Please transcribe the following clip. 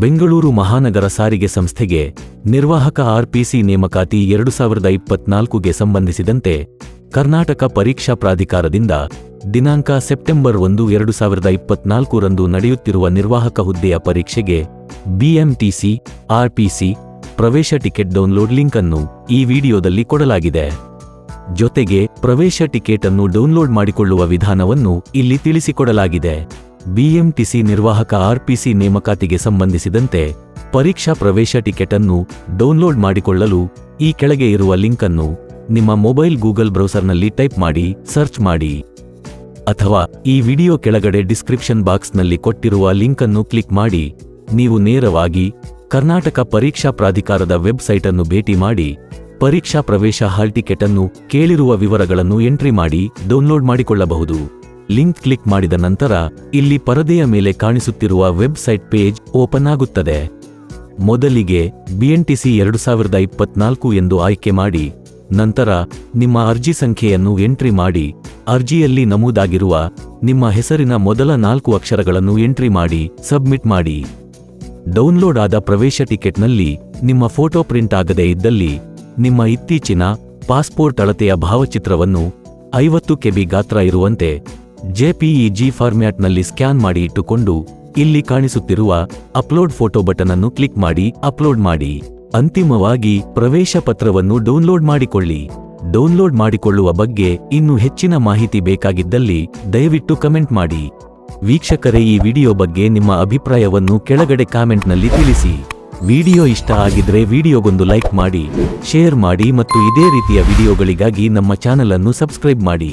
ಬೆಂಗಳೂರು ಮಹಾನಗರ ಸಾರಿಗೆ ಸಂಸ್ಥೆಗೆ ನಿರ್ವಾಹಕ ಆರ್ಪಿಸಿ ನೇಮಕಾತಿ ಎರಡು ಸಾವಿರದ ಇಪ್ಪತ್ನಾಲ್ಕುಗೆ ಸಂಬಂಧಿಸಿದಂತೆ ಕರ್ನಾಟಕ ಪರೀಕ್ಷಾ ಪ್ರಾಧಿಕಾರದಿಂದ ದಿನಾಂಕ ಸೆಪ್ಟೆಂಬರ್ ಒಂದು, ಎರಡು ಸಾವಿರದ ಇಪ್ಪತ್ನಾಲ್ಕರಂದು ನಡೆಯುತ್ತಿರುವ ನಿರ್ವಾಹಕ ಹುದ್ದೆಯ ಪರೀಕ್ಷೆಗೆ ಬಿಎಂಟಿಸಿ, ಆರ್ಪಿಸಿ ಪ್ರವೇಶ ಟಿಕೆಟ್ ಡೌನ್ಲೋಡ್ ಲಿಂಕ್ ಅನ್ನು ಈ ವಿಡಿಯೋದಲ್ಲಿ ಕೊಡಲಾಗಿದೆ. ಜೊತೆಗೆ ಪ್ರವೇಶ ಟಿಕೆಟ್ ಅನ್ನು ಡೌನ್ಲೋಡ್ ಮಾಡಿಕೊಳ್ಳುವ ವಿಧಾನವನ್ನು ಇಲ್ಲಿ ತಿಳಿಸಿಕೊಡಲಾಗಿದೆ. ಬಿಎಂಟಿಸಿ ನಿರ್ವಾಹಕ ಆರ್ಪಿಸಿ ನೇಮಕಾತಿಗೆ ಸಂಬಂಧಿಸಿದಂತೆ ಪರೀಕ್ಷಾ ಪ್ರವೇಶ ಟಿಕೆಟ್ ಅನ್ನು ಡೌನ್ಲೋಡ್ ಮಾಡಿಕೊಳ್ಳಲು ಈ ಕೆಳಗೆ ಇರುವ ಲಿಂಕ್ ಅನ್ನು ನಿಮ್ಮ ಮೊಬೈಲ್ ಗೂಗಲ್ ಬ್ರೌಸರ್ನಲ್ಲಿ ಟೈಪ್ ಮಾಡಿ, ಸರ್ಚ್ ಮಾಡಿ. ಅಥವಾ ಈ ವಿಡಿಯೋ ಕೆಳಗಡೆ ಡಿಸ್ಕ್ರಿಪ್ಷನ್ ಬಾಕ್ಸ್ನಲ್ಲಿ ಕೊಟ್ಟಿರುವ ಲಿಂಕ್ ಅನ್ನು ಕ್ಲಿಕ್ ಮಾಡಿ. ನೀವು ನೇರವಾಗಿ ಕರ್ನಾಟಕ ಪರೀಕ್ಷಾ ಪ್ರಾಧಿಕಾರದ ವೆಬ್ಸೈಟ್ ಅನ್ನು ಭೇಟಿ ಮಾಡಿ. ಪರೀಕ್ಷಾ ಪ್ರವೇಶ ಹಾಲ್ ಟಿಕೆಟ್ ಅನ್ನು ಕೇಳಿರುವ ವಿವರಗಳನ್ನು ಎಂಟ್ರಿ ಮಾಡಿ, ಡೌನ್ಲೋಡ್ ಮಾಡಿಕೊಳ್ಳಬಹುದು. ಲಿಂಕ್ ಕ್ಲಿಕ್ ಮಾಡಿದ ನಂತರ ಇಲ್ಲಿ ಪರದೆಯ ಮೇಲೆ ಕಾಣಿಸುತ್ತಿರುವ ವೆಬ್ಸೈಟ್ ಪೇಜ್ ಓಪನ್ ಆಗುತ್ತದೆ. ಮೊದಲಿಗೆ ಬಿಎನ್ಟಿಸಿ ಎರಡು ಸಾವಿರದ ಇಪ್ಪತ್ನಾಲ್ಕು ಎಂದು ಆಯ್ಕೆ ಮಾಡಿ, ನಂತರ ನಿಮ್ಮ ಅರ್ಜಿ ಸಂಖ್ಯೆಯನ್ನು ಎಂಟ್ರಿ ಮಾಡಿ, ಅರ್ಜಿಯಲ್ಲಿ ನಮೂದಾಗಿರುವ ನಿಮ್ಮ ಹೆಸರಿನ ಮೊದಲ ನಾಲ್ಕು ಅಕ್ಷರಗಳನ್ನು ಎಂಟ್ರಿ ಮಾಡಿ, ಸಬ್ಮಿಟ್ ಮಾಡಿ. ಡೌನ್ಲೋಡ್ ಆದ ಪ್ರವೇಶ ಟಿಕೆಟ್ನಲ್ಲಿ ನಿಮ್ಮ ಫೋಟೋ ಪ್ರಿಂಟ್ ಆಗದೇ ಇದ್ದಲ್ಲಿ ನಿಮ್ಮ ಇತ್ತೀಚಿನ ಪಾಸ್ಪೋರ್ಟ್ ಅಳತೆಯ ಭಾವಚಿತ್ರವನ್ನು ಐವತ್ತು ಕೆಬಿ ಗಾತ್ರ ಇರುವಂತೆ ಜೆಪಿಇಜಿ ಫಾರ್ಮ್ಯಾಟ್ನಲ್ಲಿ ಸ್ಕ್ಯಾನ್ ಮಾಡಿ ಇಟ್ಟುಕೊಂಡು ಇಲ್ಲಿ ಕಾಣಿಸುತ್ತಿರುವ ಅಪ್ಲೋಡ್ ಫೋಟೋ ಬಟನ್ ಅನ್ನು ಕ್ಲಿಕ್ ಮಾಡಿ ಅಪ್ಲೋಡ್ ಮಾಡಿ. ಅಂತಿಮವಾಗಿ ಪ್ರವೇಶ ಪತ್ರವನ್ನು ಡೌನ್ಲೋಡ್ ಮಾಡಿಕೊಳ್ಳಿ. ಡೌನ್ಲೋಡ್ ಮಾಡಿಕೊಳ್ಳುವ ಬಗ್ಗೆ ಇನ್ನು ಹೆಚ್ಚಿನ ಮಾಹಿತಿ ಬೇಕಾಗಿದ್ದಲ್ಲಿ ದಯವಿಟ್ಟು ಕಮೆಂಟ್ ಮಾಡಿ. ವೀಕ್ಷಕರೇ, ಈ ವಿಡಿಯೋ ಬಗ್ಗೆ ನಿಮ್ಮ ಅಭಿಪ್ರಾಯವನ್ನು ಕೆಳಗಡೆ ಕಾಮೆಂಟ್ನಲ್ಲಿ ತಿಳಿಸಿ. ವಿಡಿಯೋ ಇಷ್ಟ ಆಗಿದ್ರೆ ವಿಡಿಯೋಗೊಂದು ಲೈಕ್ ಮಾಡಿ, ಶೇರ್ ಮಾಡಿ ಮತ್ತು ಇದೇ ರೀತಿಯ ವಿಡಿಯೋಗಳಿಗಾಗಿ ನಮ್ಮ ಚಾನಲನ್ನು ಸಬ್ಸ್ಕ್ರೈಬ್ ಮಾಡಿ.